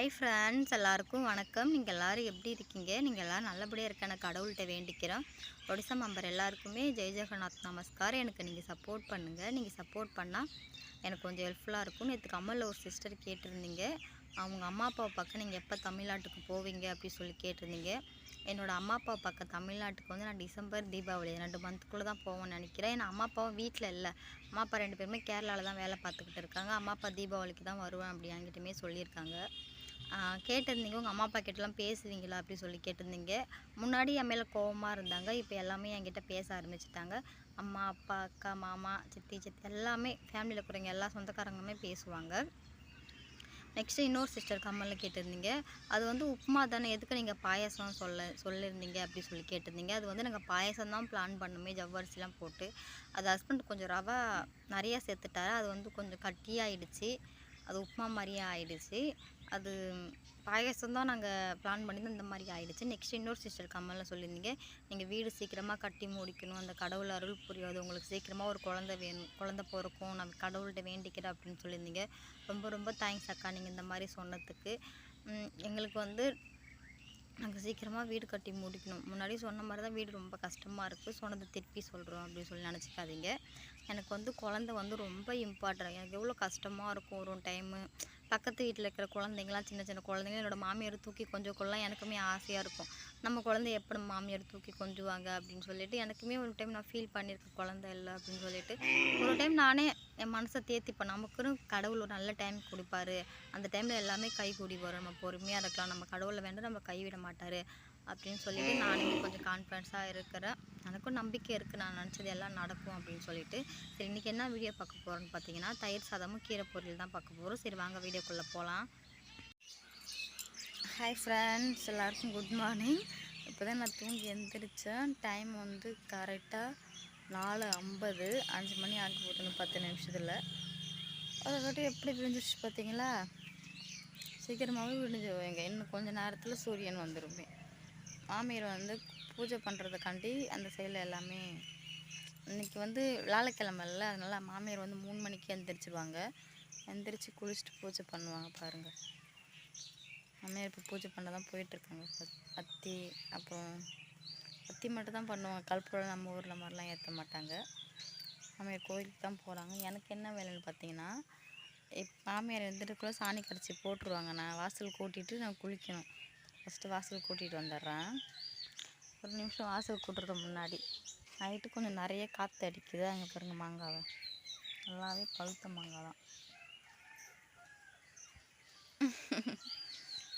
Hi friends எல்லாருக்கும் வணக்கம். நீங்கள் எல்லோரும் எப்படி இருக்கீங்க? நீங்கள் எல்லோரும் நல்லபடியாக இருக்க நான் கடவுள்கிட்ட வேண்டிக்கிறோம். ஒடிசா மெம்பர் எல்லாருக்குமே ஜெய் ஜெகநாத் நமஸ்கார் எனக்கு நீங்கள் சப்போர்ட் பண்ணுங்கள் நீங்கள் சப்போர்ட் பண்ணால் எனக்கு கொஞ்சம் ஹெல்ப்ஃபுல்லாக இருக்கும். நேற்று கமலில் ஒரு சிஸ்டர் கேட்டிருந்தீங்க. அவங்க அம்மா அப்பாவை பார்க்க நீங்கள் எப்போ தமிழ்நாட்டுக்கு போவீங்க அப்படின்னு சொல்லி கேட்டிருந்தீங்க. என்னோடய அம்மா அப்பா பார்க்க தமிழ்நாட்டுக்கு வந்து நான் டிசம்பர் தீபாவளி ரெண்டு மந்த்துக்குள்ளே தான் போவோம்னு நினைக்கிறேன். ஏன்னா அம்மா அப்பாவும் வீட்டில் இல்லை. அம்மா அப்பா ரெண்டு பேருமே கேரளாவில் தான் வேலை பார்த்துக்கிட்டு இருக்காங்க. அம்மா அப்பா தீபாவளிக்கு தான் வருவேன் அப்படி என்கிட்டயுமே சொல்லியிருக்காங்க. கேட்டிருந்தீங்க. உங்கள் அம்மா அப்பா கிட்டலாம் பேசுவீங்களா? அப்படி சொல்லி கேட்டிருந்தீங்க. முன்னாடி என் மேலே கோவமாக இருந்தாங்க. இப்போ எல்லாமே என்கிட்ட பேச ஆரம்பிச்சிட்டாங்க. அம்மா அப்பா அக்கா மாமா சித்தி சித்தி எல்லாமே ஃபேமிலியில் இருக்கிறவங்க எல்லா சொந்தக்காரங்களுமே பேசுவாங்க. நெக்ஸ்ட்டு இன்னொரு சிஸ்டர் கம்மலில் கேட்டிருந்தீங்க. அது வந்து உப்புமா தானே எதுக்கு நீங்கள் பாயாசம் சொல்ல சொல்லியிருந்தீங்க அப்படி சொல்லி கேட்டிருந்தீங்க. அது வந்து நாங்கள் பாயாசம் தான் பிளான் பண்ணுமே ஜவ்வரிசிலாம் போட்டு. அது ஹஸ்பண்ட் கொஞ்சம் ரவா நிறையா சேர்த்துட்டாரு. அது வந்து கொஞ்சம் கட்டியாகிடுச்சு அது உப்புமா மாதிரியே ஆயிடுச்சு. அது பாயாசம் தான் நாங்கள் பிளான் பண்ணி இந்த மாதிரி ஆகிடுச்சு நெக்ஸ்ட் இன்னொரு சிஸ்டர் கம்மலில் சொல்லியிருந்தீங்க. நீங்கள் வீடு சீக்கிரமாக கட்டி முடிக்கணும். அந்த கடவுள் அருள் புரியாது. உங்களுக்கு சீக்கிரமாக ஒரு குழந்த வேணும். குழந்த பிறக்கும். நான் கடவுள்கிட்ட வேண்டிக்கிறேன் அப்படின்னு சொல்லியிருந்தீங்க. ரொம்ப ரொம்ப தேங்க்ஸ் அக்கா நீங்கள் இந்த மாதிரி சொன்னதுக்கு. எங்களுக்கு வந்து நாங்கள் சீக்கிரமாக வீடு கட்டி முடிக்கணும். முன்னாடி சொன்ன மாதிரி தான் வீடு ரொம்ப கஷ்டமாக இருக்குது சொன்னதை திருப்பி சொல்கிறோம் அப்படின்னு சொல்லி நினச்சிக்காதீங்க. எனக்கு வந்து குழந்த வந்து ரொம்ப இம்பார்ட்டன்ட் எனக்கு எவ்வளோ கஷ்டமாக இருக்கும். ஒரு டைமு பக்கத்து வீட்டில் இருக்கிற குழந்தைங்களாம் சின்ன சின்ன குழந்தைங்க என்னோடய மாமியார் தூக்கி கொஞ்சம் கொள்ளலாம் எனக்குமே ஆசையாக இருக்கும். நம்ம குழந்தை எப்படி நம்ம மாமியார் தூக்கி கொஞ்சுவாங்க அப்படின்னு சொல்லிட்டு எனக்குமே ஒரு டைம் நான் ஃபீல் பண்ணியிருக்கேன் குழந்தை இல்லை அப்படின்னு சொல்லிட்டு ஒரு டைம் நானே என் மனசை தேத்திப்பேன் நமக்குன்னு கடவுள் ஒரு நல்ல டைம் கொடுப்பாரு. அந்த டைமில் எல்லாமே கை கூடி வரும். நம்ம பொறுமையாக இருக்கலாம். நம்ம கடவுளை வேண்டாம் நம்ம கைவிட மாட்டார். அப்படின்னு சொல்லிட்டு நானே கொஞ்சம் கான்ஃபிடன்ஸாக இருக்கிறேன். எனக்கும் நம்பிக்கை இருக்குது நான் நினச்சது எல்லாம் நடக்கும் அப்படின்னு சொல்லிட்டு. சரி இன்றைக்கி என்ன வீடியோ பார்க்க போகிறோன்னு பார்த்தீங்கன்னா தயிர் சாதமும் கீரை பொரியல் தான் பார்க்க போகிறோம் சரி வாங்க வீடியோக்குள்ளே போகலாம் ஹாய் ஃப்ரெண்ட்ஸ் எல்லாருக்கும் குட் மார்னிங் இப்போ தான் நான் தூங்கி எந்திரிச்சேன். டைம் வந்து கரெக்டாக நாலு ஐம்பது. அஞ்சு மணி ஆக போகுதுன்னு பத்து நிமிஷத்தில். அதை கட்டி எப்படி விழுந்துருச்சு பார்த்தீங்களா? சீக்கிரமாகவே விழுந்துருவேங்க இன்னும் கொஞ்சம் நேரத்தில் சூரியன் வந்துருமே. மாமியார் வந்து பூஜை பண்ணுறதுக்காண்டி அந்த சைடில் எல்லாமே இன்றைக்கி வந்து வியாழக்கிழமைல அதனால் மாமியார் வந்து மூணு மணிக்கு எந்திரிச்சிருவாங்க. எந்திரிச்சு குளிச்சுட்டு பூஜை பண்ணுவாங்க பாருங்கள் மாமியார் இப்போ பூஜை பண்ண தான் போயிட்டுருக்காங்க. அத்தி அப்புறம் அத்தி மட்டும் தான் பண்ணுவாங்க. கல்புரம் நம்ம ஊரில் மாதிரிலாம் ஏற்ற மாட்டாங்க. மாமியார் கோயிலுக்கு தான் போகிறாங்க எனக்கு என்ன வேலைன்னு பார்த்தீங்கன்னா இப் மாமியார் எழுந்திரிக்குள்ளே சாணி கரைச்சி போட்டுருவாங்க. நான் வாசல் கூட்டிகிட்டு நான் குளிக்கணும். ஃபஸ்ட்டு வாசல் கூட்டிகிட்டு வந்துடுறேன். ஒரு நிமிஷம் வாசல் கூட்டுறது முன்னாடி. நைட்டு கொஞ்சம் நிறைய காற்று அடிக்குது. அங்கே பாருங்கள் மாங்காவை. நல்லாவே பழுத்த மாங்காய் தான்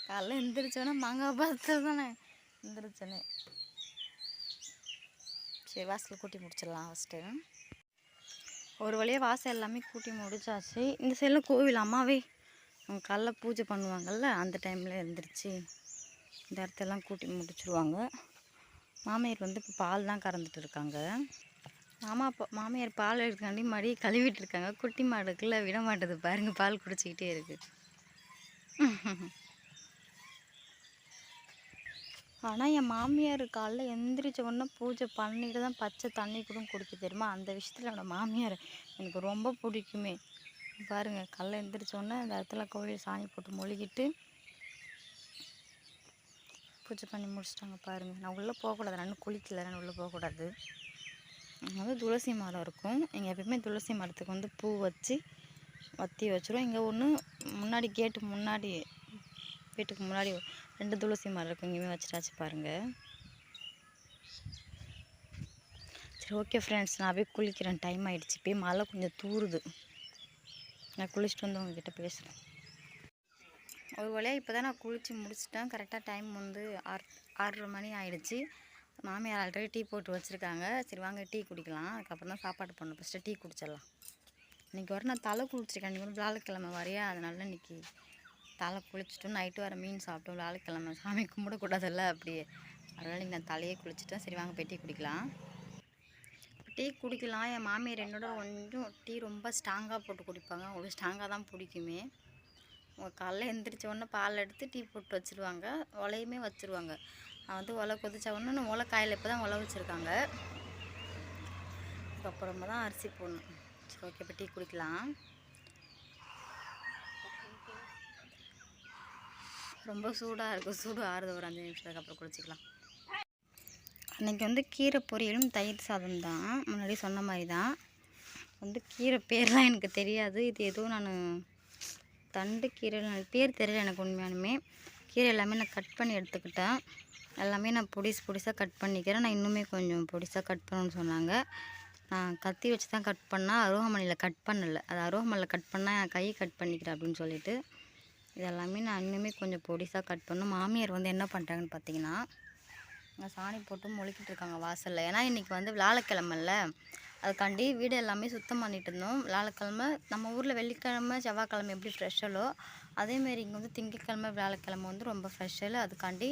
காலைல எந்திரிச்சோன்னே மாங்காய் பார்த்து தானே எந்திரிச்சோன்னே சரி வாசல் கூட்டி முடிச்சிடலாம் ஃபஸ்ட்டு ஒரு வழியாக வாசல் எல்லாமே கூட்டி முடிச்சாச்சு. இந்த சைடில் கோவில் அம்மாவே அவங்க காலைல பூஜை பண்ணுவாங்கள்ல அந்த டைமில் எழுந்திரிச்சு இந்த இடத்தெல்லாம் கூட்டி முடிச்சுருவாங்க. மாமியார் வந்து இப்போ பால் தான் கறந்துட்டு இருக்காங்க. மாமா மாமியார் பால் எடுக்காண்டி மடி கழுவிட்டு இருக்காங்க. குட்டி மாடுக்குள்ள விட மாட்டேது பாருங்க பால் குடிச்சிக்கிட்டே இருக்கு. ஆனால் என் மாமியார் காலைல எந்திரிச்ச உடனே பூஜை பண்ணிட்டு தான் பச்சை தண்ணி கூட குடிக்க தெரியுமா? அந்த விஷயத்தில் என்னோட மாமியார் எனக்கு ரொம்ப பிடிக்குமே. பாருங்கள் காலைல எந்திரிச்ச உடனே அந்த இடத்துல கோவில் சாணி போட்டு மொழிகிட்டு பூஜை பண்ணி முடிச்சிட்டாங்க பாருங்கள் நான் உள்ளே போகக்கூடாது. நான் குளிக்கல. நான் உள்ளே போகக்கூடாது. அங்கே வந்து துளசி மரம் இருக்கும். இங்கே எப்பயுமே துளசி மரத்துக்கு வந்து பூ வச்சு வத்தி வச்சுருவோம். இங்கே ஒன்று முன்னாடி கேட்டு முன்னாடி வீட்டுக்கு முன்னாடி ரெண்டு துளசி மரம் இருக்கும். இங்கேயுமே வச்சிட்டாச்சு பாருங்கள் சரி ஓகே ஃப்ரெண்ட்ஸ் நான் போய் குளிக்கிறேன். டைம் ஆகிடுச்சு போய் மழை கொஞ்சம் தூறுது நான் குளிச்சுட்டு வந்து உங்ககிட்ட பேசுகிறேன் ஒரு வழியாக இப்போ தான் நான் குளித்து முடிச்சிட்டேன். கரெக்டாக டைம் வந்து ஆறு ஆறரை மணி ஆயிடுச்சு. மாமியார் ஆல்ரெடி டீ போட்டு வச்சுருக்காங்க. சரி வாங்க டீ குடிக்கலாம். அதுக்கப்புறம் தான் சாப்பாடு பண்ணணும். ஃபஸ்ட்டு டீ குடிச்சிடலாம். இன்றைக்கி வர நான் தலை குளிச்சிருக்கேன். இன்றைக்கி வந்து வியாழக்கிழமை வரையா? அதனால இன்னைக்கு தலை குளிச்சிட்டோம். நைட்டு வர மீன் சாப்பிட்டோம். வியாழக்கிழமை சாமி கும்பிடக்கூடாதுல்ல அப்படியே. அதனால் இன்றைக்கி நான் தலையே குளிச்சுட்டேன். சரி வாங்க போய் டீ குடிக்கலாம். டீ குடிக்கலாம். என் மாமியார் என்னோட கொஞ்சம் டீ ரொம்ப ஸ்ட்ராங்காக போட்டு குடிப்பாங்க. அவங்களுக்கு ஸ்ட்ராங்காக தான் பிடிக்குமே. காலைல எழுந்திரிச்ச உடனே பால் எடுத்து டீ போட்டு வச்சுருவாங்க. உலையுமே வச்சுருவாங்க. நான் வந்து உலை கொதிச்ச உடனே நான் உலை காயில் இப்போ தான் உலை வச்சுருக்காங்க அதுக்கப்புறமா தான் அரிசி போடணும். சரி ஓகே இப்போ டீ குடிக்கலாம். ரொம்ப சூடாக இருக்கும். சூடு ஆறுது. ஒரு அஞ்சு நிமிஷத்துக்கு அப்புறம் குளிச்சிக்கலாம் அன்றைக்கி வந்து கீரை பொரியலும் தயிர் சாதம் தான். முன்னாடி சொன்ன மாதிரி தான். வந்து கீரை பேர்லாம் எனக்கு தெரியாது. இது எதுவும் நான் தண்டு கீரை எனக்கு பேர் தெரியல எனக்கு உண்மையானுமே கீரை எல்லாமே நான் கட் பண்ணி எடுத்துக்கிட்டேன். எல்லாமே நான் பொடிசு பொடிசாக கட் பண்ணிக்கிறேன். நான் இன்னுமே கொஞ்சம் பொடிசாக கட் பண்ணணும்னு சொன்னாங்க. நான் கத்தி வச்சு தான் கட் பண்ணால் அருவாமனையில் கட் பண்ணலை. அது அருவாமனையில் கட் பண்ணால் என் கையை கட் பண்ணிக்கிறேன் அப்படின்னு சொல்லிட்டு. இதெல்லாமே நான் இன்னுமே கொஞ்சம் பொடிசாக கட் பண்ணணும். மாமியார் வந்து என்ன பண்ணுறாங்கன்னு பார்த்தீங்கன்னா இங்கே சாணி போட்டு முழுக்கிட்டு இருக்காங்க வாசலில். ஏன்னா இன்றைக்கி வந்து வியாழக்கிழமல்ல. அதுக்காண்டி வீடு எல்லாமே சுத்தம் பண்ணிட்டு இருந்தோம் வியாழக்கிழம நம்ம ஊரில் வெள்ளிக்கிழமை செவ்வாய்க்கிழமை எப்படி ஃப்ரெஷ்ஷலோ அதேமாரி இங்கே வந்து திங்கக்கிழமை வியாழக்கிழமை வந்து ரொம்ப ஃப்ரெஷ்ஷல் அதுக்காண்டி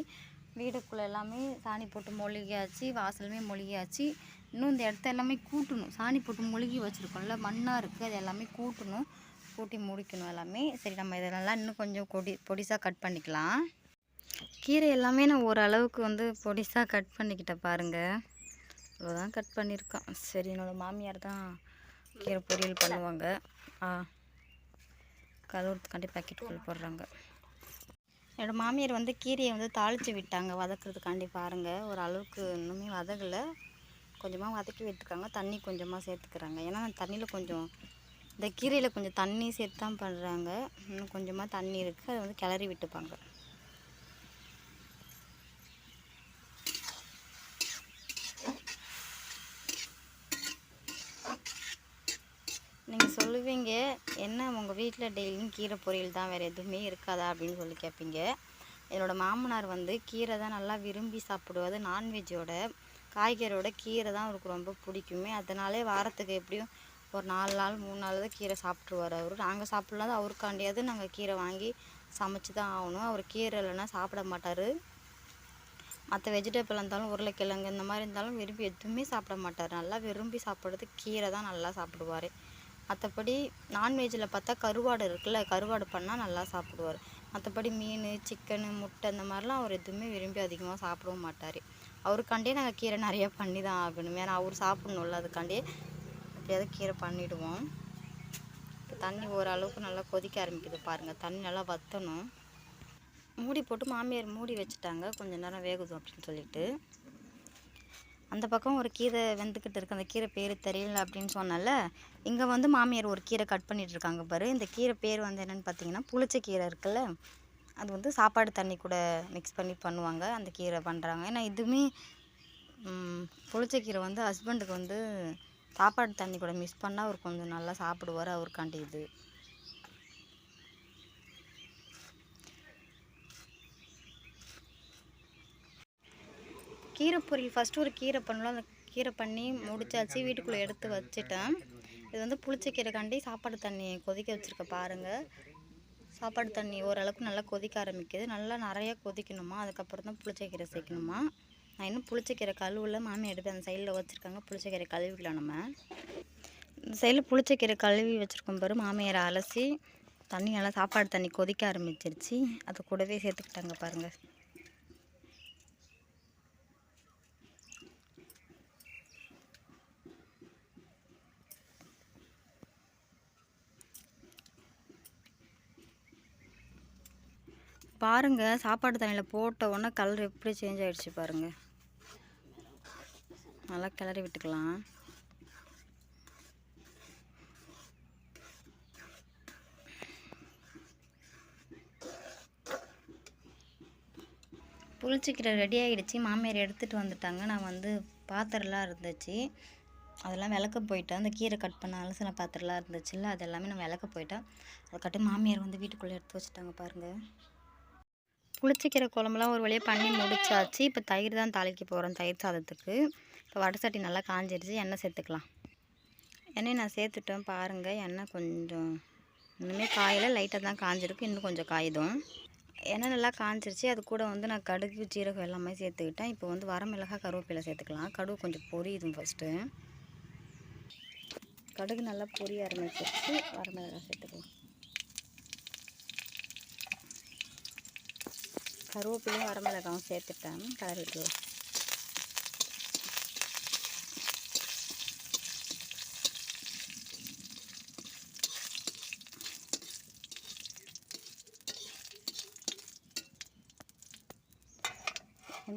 வீடுக்குள்ளே எல்லாமே சாணி போட்டு மொழிகியாச்சு வாசலுமே மொழிகியாச்சு. இன்னும் இந்த இடத்த எல்லாமே கூட்டணும். சாணி போட்டு மொழுகி வச்சுருக்கோம்ல மண்ணாக இருக்குது அது எல்லாமே கூட்டணும். கூட்டி முடிக்கணும் எல்லாமே. சரி நம்ம இதெல்லாம் இன்னும் கொஞ்சம் கொடி பொடிசாக கட் பண்ணிக்கலாம். கீரை எல்லாமே நான் ஓரளவுக்கு வந்து பொடிசாக கட் பண்ணிக்கிட்டேன் பாருங்கள் இவ்வளோதான் கட் பண்ணியிருக்கேன் சரி என்னோடய மாமியார் தான் கீரை பொரியல் பண்ணுவாங்க. ஆ கழுவுறதுக்காண்டி பேக்கெட்டுக்குள்ளே போடுறாங்க. என்னோடய மாமியார் வந்து கீரையை வந்து தாளித்து விட்டாங்க வதக்குறதுக்காண்டி பாருங்கள் ஒரு அளவுக்கு இன்னுமே வதகலை. கொஞ்சமாக வதக்கி விட்டுருக்காங்க. தண்ணி கொஞ்சமாக சேர்த்துக்கிறாங்க. ஏன்னா தண்ணியில் கொஞ்சம் இந்த கீரையில் கொஞ்சம் தண்ணி சேர்த்து தான் பண்ணுறாங்க இன்னும் கொஞ்சமாக தண்ணி இருக்குது அதை வந்து கிளறி விட்டுப்பாங்க. நீங்கள் சொல்லுவீங்க என்ன உங்கள் வீட்டில் டெய்லியும் கீரை பொரியல் தான் வேறு எதுவுமே இருக்காதா அப்படின்னு சொல்லி கேட்பீங்க என்னோடய மாமனார் வந்து கீரை தான் நல்லா விரும்பி சாப்பிடுவாரு. நான்வெஜ்ஜோட காய்கறியோட கீரை தான் அவருக்கு ரொம்ப பிடிக்குமே. அதனாலே வாரத்துக்கு எப்படியும் ஒரு நாலு நாள் மூணு நாள் தான் கீரை சாப்பிட்ருவார் அவர். நாங்கள் சாப்பிட்லாம் அவருக்காண்டியாவது நாங்கள் கீரை வாங்கி சமைச்சு தான் ஆகணும். அவர் கீரை இல்லைன்னா சாப்பிட மாட்டார். மற்ற வெஜிடபிள் இருந்தாலும் உருளைக்கிழங்கு இந்த மாதிரி இருந்தாலும் விரும்பி எதுவுமே சாப்பிட மாட்டார். நல்லா விரும்பி சாப்பிட்றது கீரை தான் நல்லா சாப்பிடுவார். மற்றபடி நான்வெஜ்ஜில் பார்த்தா கருவாடு இருக்குல்ல கருவாடு பண்ணால் நல்லா சாப்பிடுவார். மற்றபடி மீன் சிக்கனு முட்டை இந்த மாதிரிலாம் அவர் எதுவுமே விரும்பி அதிகமாக சாப்பிடவும் மாட்டார். அவருக்காண்டே நாங்கள் கீரை நிறையா பண்ணி தான் ஆகணும். ஏன்னா அவர் சாப்பிட்ணும்ல அதுக்காண்டே எப்படியாவது கீரை பண்ணிவிடுவோம் இப்போ தண்ணி ஓரளவுக்கு நல்லா கொதிக்க ஆரம்பிக்குது பாருங்கள் தண்ணி நல்லா வற்றணும் மூடி போட்டு மாமியார் மூடி வச்சுட்டாங்க. கொஞ்சம் நேரம் வேகுதும் அப்படின்னு சொல்லிட்டு. அந்த பக்கம் ஒரு கீரை வெந்துக்கிட்டு இருக்குது அந்த கீரை பேர் தெரியல அப்படின்னு சொன்னால இங்கே வந்து மாமியார் ஒரு கீரை கட் பண்ணிகிட்டு இருக்காங்க பாரு. இந்த கீரை பேர் வந்து என்னென்னு பார்த்தீங்கன்னா புளிச்ச கீரை இருக்குல்ல. அது வந்து சாப்பாடு தண்ணி கூட மிக்ஸ் பண்ணி பண்ணுவாங்க. அந்த கீரை பண்ணுறாங்க ஏன்னா இதுவுமே புளிச்ச கீரை வந்து ஹஸ்பண்டுக்கு வந்து சாப்பாடு தண்ணி கூட மிக்ஸ் பண்ணால் அவர் கொஞ்சம் நல்லா சாப்பிடுவார். அவருக்காண்டி இது. கீரை பொரியல் ஃபஸ்ட்டு ஒரு கீரை பண்ணலாம் அந்த கீரை பண்ணி முடிச்சாச்சு. வீட்டுக்குள்ளே எடுத்து வச்சுட்டேன். இது வந்து புளிச்ச காண்டி சாப்பாடு தண்ணி கொதிக்க வச்சுருக்க பாருங்கள் சாப்பாடு தண்ணி ஓரளவுக்கு நல்லா கொதிக்க ஆரம்பிக்குது. நல்லா நிறையா கொதிக்கணுமா? அதுக்கப்புறம் தான் புளிச்சக்கீரை சேர்க்கணுமா? நான் இன்னும் புளிச்சக்கீரை கழுவில். மாமி எடுத்து அந்த சைடில் வச்சுருக்காங்க. புளிச்சக்கீரை கழுவிக்கலாம் நம்ம. இந்த சைடில் புளிச்சக்கீரை கழுவி வச்சுருக்கோம் பாரு. மாமியாரை அலசி தண்ணி நல்லா சாப்பாடு தண்ணி கொதிக்க ஆரம்பிச்சிருச்சு. அது கூடவே சேர்த்துக்கிட்டாங்க பாருங்கள் பாருங்க சாப்பாடு தண்ணியில் போட்ட உடனே கலர் எப்படி சேஞ்ச் ஆகிடுச்சு பாருங்க. நல்லா கிளறி விட்டுக்கலாம். புளிச்சிக்கிற ரெடி ஆகிடுச்சு மாமியார் எடுத்துகிட்டு வந்துட்டாங்க. நான் வந்து பாத்திரம்லாம் இருந்துச்சு. அதெல்லாம் விளக்க போயிட்டேன். அந்த கீரை கட் பண்ண அலசின பாத்திரம்லாம் இருந்துச்சுல்ல அது எல்லாமே நான் விளக்க போயிட்டேன். அதுக்கட்டு மாமியார் வந்து வீட்டுக்குள்ளே எடுத்து வச்சுட்டாங்க பாருங்கள் புளிச்சக்கீரை குழம்புலாம் ஒரு வழியாக பண்ணி முடிச்சாச்சு. இப்போ தயிர் தான் தாளிக்க போகிறோம் தயிர் சாதத்துக்கு. இப்போ வடை சட்டி நல்லா காஞ்சிருச்சு எண்ணெய் சேர்த்துக்கலாம். எண்ணெய் நான் சேர்த்துட்டேன் பாருங்கள் எண்ணெய் கொஞ்சம் இன்னுமே காயில் லைட்டாக தான் காஞ்சிருக்கு இன்னும் கொஞ்சம் காயுதும். எண்ணெய் நல்லா காஞ்சிருச்சு. அது கூட வந்து நான் கடுகு சீரகம் எல்லாமே சேர்த்துக்கிட்டேன். இப்போ வந்து வரமிளகாய் கருவேப்பிலை சேர்த்துக்கலாம். கடுகு கொஞ்சம் பொரியுதும் ஃபஸ்ட்டு கடுகு நல்லா பொரிய ஆரம்பிச்சிருச்சு. வரமிளகாய் சேர்த்துக்கலாம். கருவேப்பிலையும் வரமிளகாவும் சேர்த்துட்டேன். கலருக்கு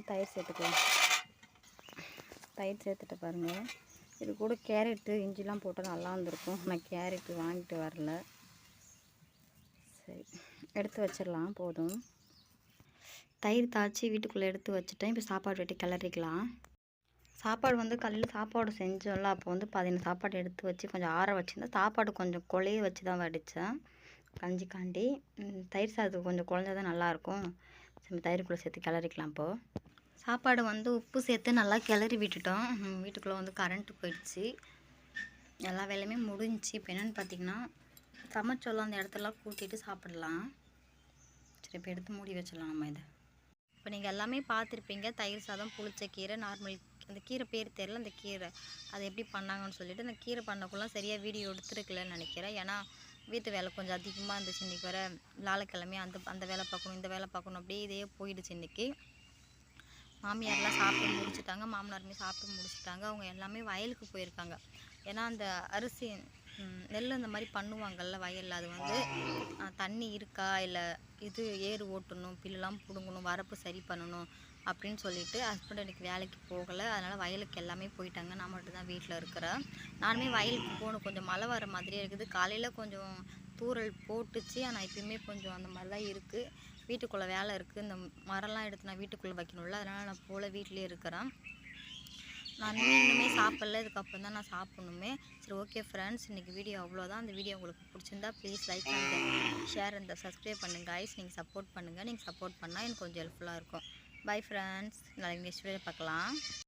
தயிர் சேர்த்துக்கலாம். தயிர் சேர்த்துட்டு பாருங்கள் இது கூட கேரட்டு இஞ்சிலாம் போட்டால் நல்லா இருந்திருக்கும் நான் கேரட்டு வாங்கிட்டு வரல. சரி எடுத்து வச்சிடலாம். போதும். தயிர் தாய்ச்சி வீட்டுக்குள்ளே எடுத்து வச்சுட்டேன். இப்போ சாப்பாடு வெட்டி கிளறிக்கலாம். சாப்பாடு வந்து கல்லில் சாப்பாடு செஞ்சோம்ல அப்போ வந்து பதினஞ்சு சாப்பாடு எடுத்து வச்சு கொஞ்சம் ஆற வச்சுருந்தேன். சாப்பாடு கொஞ்சம் குழைய வச்சு தான் வடித்தேன். கஞ்சி காண்டி தயிர் சாதத்துக்கு கொஞ்சம் குழஞ்சா தான் நல்லாயிருக்கும். சரி தயிருக்குள்ளே சேர்த்து கிளறிக்கலாம் இப்போது சாப்பாடு வந்து உப்பு சேர்த்து நல்லா கிளறி விட்டுட்டோம். வீட்டுக்குள்ளே வந்து கரண்ட்டு போயிடுச்சு. எல்லா வேலையுமே முடிஞ்சுச்சு. இப்போ என்னென்னு பார்த்தீங்கன்னா சமைச்சோல்ல அந்த இடத்தெல்லாம் கூட்டிகிட்டு சாப்பிடலாம். சரி இப்போ எடுத்து மூடி வச்சிடலாம் நம்ம இதை. இப்போ நீங்கள் எல்லாமே பார்த்துருப்பீங்க. தயிர் சாதம் புளிச்ச கீரை நார்மல் அந்த கீரை பேர் தெரில அந்த கீரை. அதை எப்படி பண்ணாங்கன்னு சொல்லிட்டு அந்த கீரை பண்ணக்குள்ள சரியாக வீடியோ எடுத்துருக்கலன்னு நினைக்கிறேன். ஏன்னா வீட்டு வேலை கொஞ்சம் அதிகமாக இருந்துச்சு இன்றைக்கி வர வியாழக்கிழமை அந்த அந்த வேலை பார்க்கணும் இந்த வேலை பார்க்கணும் அப்படியே இதே போயிடுச்சு இன்றைக்கி மாமியார்லாம் சாப்பிட்டு முடிச்சிட்டாங்க. மாமனாருமே சாப்பிட்டு முடிச்சிட்டாங்க. அவங்க எல்லாமே வயலுக்கு போயிருக்காங்க. ஏன்னா அந்த அரிசி நெல் அந்த மாதிரி பண்ணுவாங்கல்ல வயலில். அது வந்து தண்ணி இருக்கா? இல்லை இது ஏறு ஓட்டணும் பில்லுலாம் பிடுங்கணும் வரப்பு சரி பண்ணணும் அப்படின்னு சொல்லிட்டு ஹஸ்பண்ட் எனக்கு வேலைக்கு போகலை. அதனால் வயலுக்கு எல்லாமே போயிட்டாங்க. நான் மட்டும் தான் வீட்டில் இருக்கிறேன். நானுமே வயலுக்கு போகணும். கொஞ்சம் மழை வர மாதிரியே இருக்குது. காலையில் கொஞ்சம் தூறல் போட்டுச்சு. ஆனால் எப்பயுமே கொஞ்சம் அந்த மாதிரி தான் இருக்குது வீட்டுக்குள்ளே வேலை இருக்குது இந்த மரம்லாம் எடுத்து நான் வீட்டுக்குள்ளே வைக்கணும்ல. அதனால் நான் போல் வீட்டிலே இருக்கிறேன். நான் இன்னுமே சாப்பிடல. இதுக்கப்புறம் தான் நான் சாப்பிடணுமே. சரி ஓகே ஃப்ரெண்ட்ஸ் இன்றைக்கி வீடியோ அவ்வளோதான் அந்த வீடியோ உங்களுக்கு பிடிச்சிருந்தா ப்ளீஸ் லைக் பண்ணுங்கள் ஷேர் அந்த சப்ஸ்கிரைப் பண்ணுங்கள் ஐஸ் நீங்கள் சப்போர்ட் பண்ணுங்கள் நீங்கள் சப்போர்ட் பண்ணால் எனக்கு கொஞ்சம் ஹெல்ப்ஃபுல்லாக இருக்கும். பை ஃப்ரெண்ட்ஸ் நாளைக்கு நெக்ஸ்ட் வீடியோ பார்க்கலாம்.